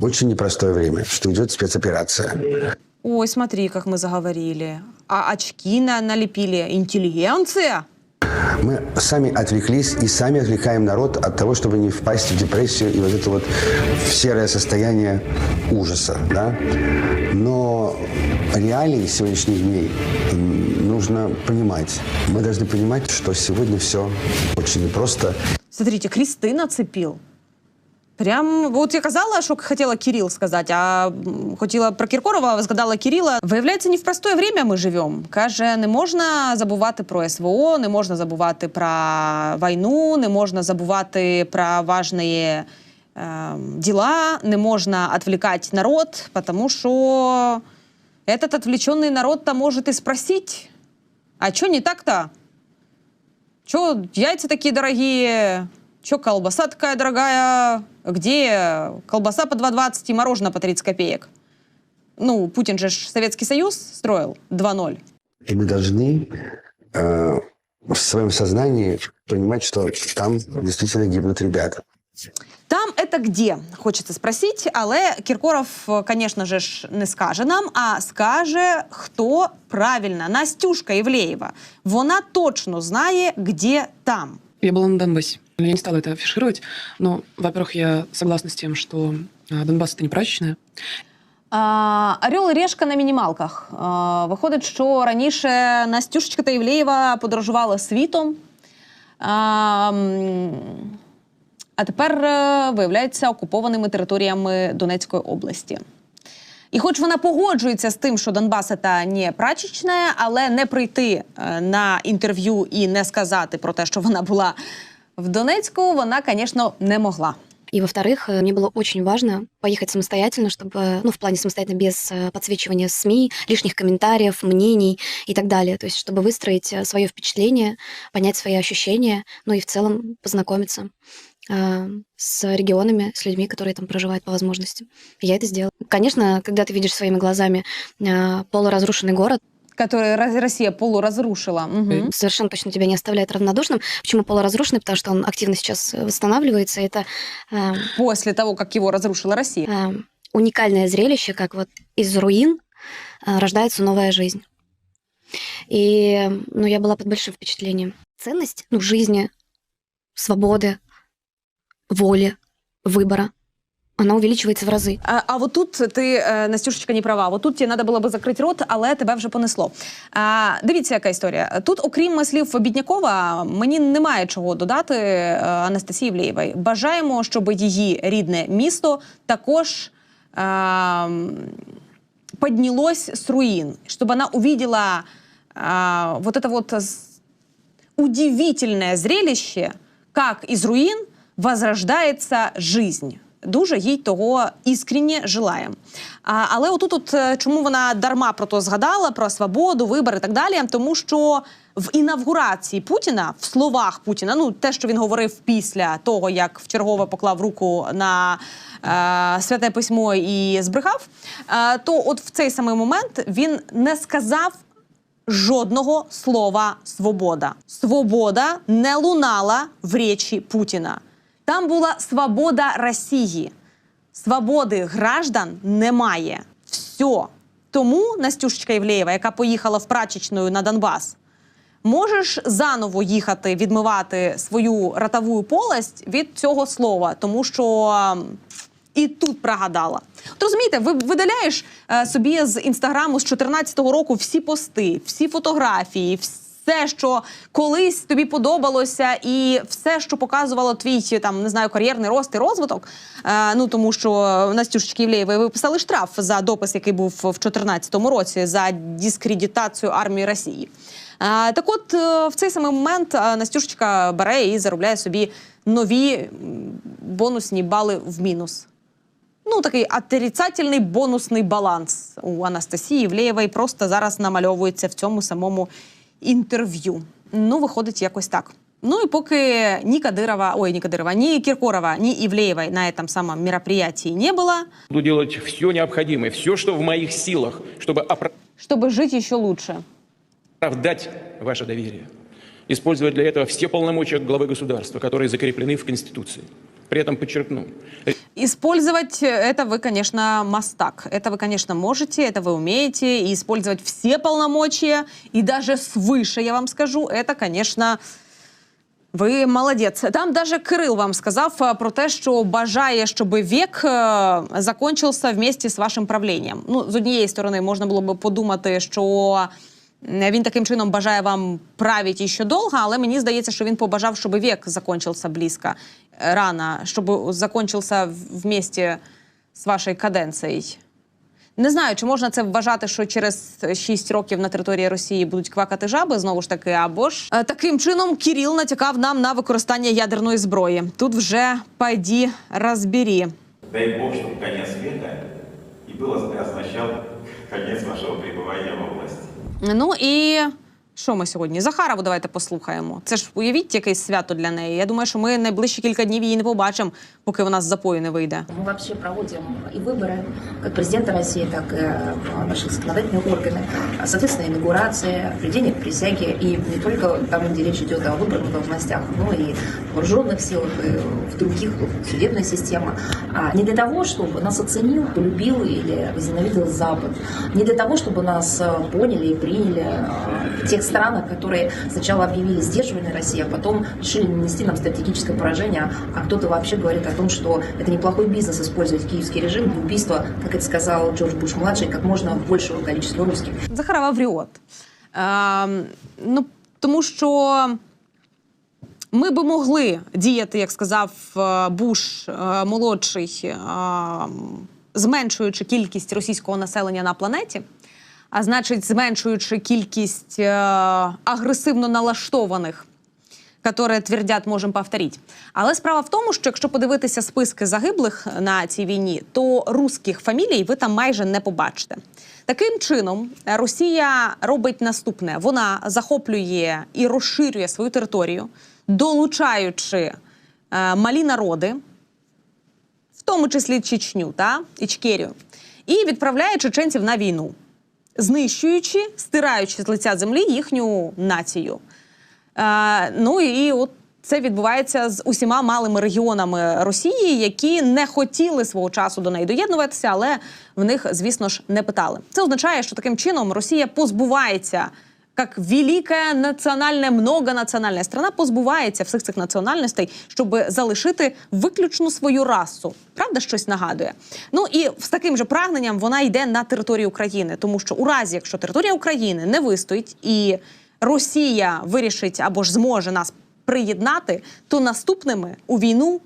очень непростое время, что идет спецоперация. Ой, смотри, как мы заговорили. А очки на налепили. Интеллигенция? Мы сами отвлеклись и сами отвлекаем народ от того, чтобы не впасть в депрессию и вот это вот в серое состояние ужаса. Да? Но реалии сегодняшних дней нужно понимать. Мы должны понимать, что сегодня все очень непросто. Смотрите, кресты нацепил. Прям, от я казала, що хотіла Кирил сказати, а м, хотіла про Кіркорова, згадала Кирила. Виявляється, не в простое время ми живемо. Каже, не можна забувати про СВО, не можна забувати про війну, не можна забувати про важні е, дела, не можна відвлекати народ, тому що этот отвлеченный народ-то может и спросить, а что не так-то? Че яйца такие дорогие? Че колбаса такая дорогая? Где колбаса по 2,20 и мороженое по 30 копеек? Ну, Путин же ж Советский Союз строил 2-0. И мы должны э, в своем сознании понимать, что там действительно гибнут ребята. Там это где? Хочеться спросити, але Кіркоров, е, конечно же, ж не скаже нам, а скаже, хто правильно. Настюшка Євлеєва. Вона точно знає, где там. Я была на Донбассе. Я не стала это афишировать, но, во-первых, я согласна с тем, что а, Донбасс это не прачечная. А, Орел і решка на мінімалках. А, виходить, що раніше Настюшечка та Євлеєва подорожували світом. А, м, а тепер е, виявляється окупованими територіями Донецької області. І хоч вона погоджується з тим, що Донбас це не прачечне, але не прийти е, на інтерв'ю і не сказати про те, що вона була в Донецьку, вона, звісно, не могла. И, во-вторых, э, мне было очень важно поехать самостоятельно, чтобы, ну, в плане самостоятельно, без э, подсвечивания СМИ, лишних комментариев, мнений и так далее. То есть, чтобы выстроить свое впечатление, понять свои ощущения, ну и в целом познакомиться э, с регионами, с людьми, которые там проживают по возможности. Я это сделала. Конечно, когда ты видишь своими глазами э, полуразрушенный город, Который Роз- Россия полуразрушила. Мгм. совершенно точно тебя не оставляет равнодушным. Почему полуразрушенный? Потому что он активно сейчас э, восстанавливается. Это э, После того, как его разрушила Россия. э, уникальное зрелище, как вот из руин э, рождается новая жизнь. И ну, я была под большим впечатлением. Ценность ну, жизни, свободы, воли, выбора, она увеличивается в разы. А, а от тут ти, е, Настюшечка, не права. От тут тебе треба було би закрити рот, але тебе вже понесло. А, дивіться, яка історія. Тут, окрім слів Біднякова, мені немає чого додати е, Анастасії Влєєвої. Бажаємо, щоб її рідне місто також е, м, поднялось с руин, чтобы она увидела а, вот это вот с- удивительное зрелище, как из руин возрождається жизнь. Дуже їй того іскренне желаємо. А, але отут, от, е, чому вона дарма про то згадала, про свободу, вибори і так далі, тому що в інавгурації Путіна, в словах Путіна, ну те, що він говорив після того, як вчергове поклав руку на е, святе письмо і збрехав, е, то от в цей самий момент він не сказав жодного слова свобода. Свобода не лунала в речі Путіна. Там була свобода Росії. Свободи граждан немає. Все. Тому Настюшечка Євлеєва, яка поїхала в прачечною на Донбас, можеш заново їхати відмивати свою ротову полость від цього слова, тому що ем, і тут прогадала. От розумієте, ви видаляєш е, собі з інстаграму з 2014 року всі пости, всі фотографії, все, що колись тобі подобалося, і все, що показувало твій там не знаю, кар'єрний рост і розвиток. Е, ну тому що Настюшечки Євлеєвої виписали штраф за допис, який був в 2014 році за дискредитацію армії Росії. Е, так от е, в цей самий момент е, Настюшечка бере і заробляє собі нові бонусні бали в мінус. Ну, такий отрицательний бонусний баланс у Анастасії Євлеєвої просто зараз намальовується в цьому самому інтерв'ю. Ну, виходить якось так. Ну і поки ні Кадирова, ой, ні Кадирова, ні Кіркорова, ні Івлеєвої на этом самом мероприятии не было, Буду делать все необходимое, все, что в моих силах, чтобы чтобы жить еще лучше. оправдать ваше доверие. Использовать для этого все полномочия главы государства, которые закреплены в Конституции. При этом подчеркну, Использовать это вы, конечно, мастак. Это вы, конечно, можете, это вы умеете. И использовать все полномочия, и даже свыше, я вам скажу, это, конечно, ви молодець. Там даже Кирил вам сказав е, про те, що бажає, щоб вік е, закончився вместе з вашим правлінням. Ну, з однієї сторони, можна було би подумати, що е, він таким чином бажає вам правити ще довго, але мені здається, що він побажав, щоб вік закончився близько, е, рано, щоб закончився в- вместе з вашою каденцією. Не знаю, чи можна це вважати, що через 6 років на території Росії будуть квакати жаби знову ж таки, або ж е, таким чином Кіріл натякав нам на використання ядерної зброї. Тут вже пайді розбірі. Дай Бог, чтобы конец века и был означал конец вашего пребывания во власти. Ну і що ми сьогодні? Захарову давайте послухаємо. Це ж уявіть якесь свято для неї. Я думаю, що ми найближчі кілька днів її не побачимо, поки вона з запою не вийде. Мы вообще проводим и выборы как президента России, так и э, наших законодательных органов, а, соответственно, инаугурация, придение к присяге, и не только там, где речь идет о выбранных должностях, но и в вооруженных силах, и в других, в судебной системе. А не для того, чтобы нас оценил, полюбил или возненавидел Запад, не для того, чтобы нас э, поняли и приняли э, в тех странах, которые сначала объявили сдерживание России, а потом решили нанести нам стратегическое поражение, а кто-то вообще говорит о том, что это неплохой бизнес использовать киевский режим для убийства, как это сказал Джордж Буш-младший, как можно большего количества русских. Захарова вріот. Е, ну, тому що ми би могли діяти, як сказав е, Буш е, молодший, е, зменшуючи кількість російського населення на планеті, а значить, зменшуючи кількість е, агресивно налаштованих которые твердять, можемо повторити. Але справа в тому, що якщо подивитися списки загиблих на цій війні, то русських фамілій ви там майже не побачите. Таким чином, Росія робить наступне: вона захоплює і розширює свою територію, долучаючи е, малі народи, в тому числі Чечню та Ічкерію, і відправляє чеченців на війну, знищуючи, стираючи з лиця землі їхню націю. Е, ну і от це відбувається з усіма малими регіонами Росії, які не хотіли свого часу до неї доєднуватися, але в них, звісно ж, не питали. Це означає, що таким чином Росія позбувається. Як велика національна, многонаціональна страна позбувається всіх цих національностей, щоб залишити виключно свою расу. Правда, щось нагадує. Ну і з таким же прагненням вона йде на територію України, тому що у разі, якщо територія України не вистоїть і Росія вирішить або ж зможе нас приєднати, то наступними у війну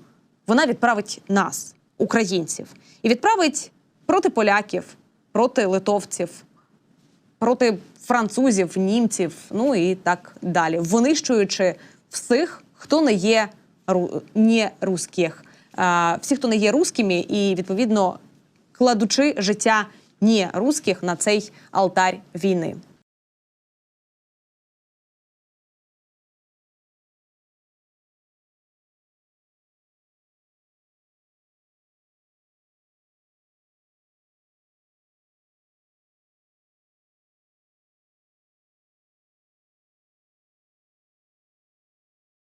вона відправить нас, українців, і відправить проти поляків, проти литовців, проти французів, німців, ну і так далі, винищуючи всіх, хто не є не русських, всіх, хто не є русскими, і відповідно кладучи життя не русських на цей алтарь війни.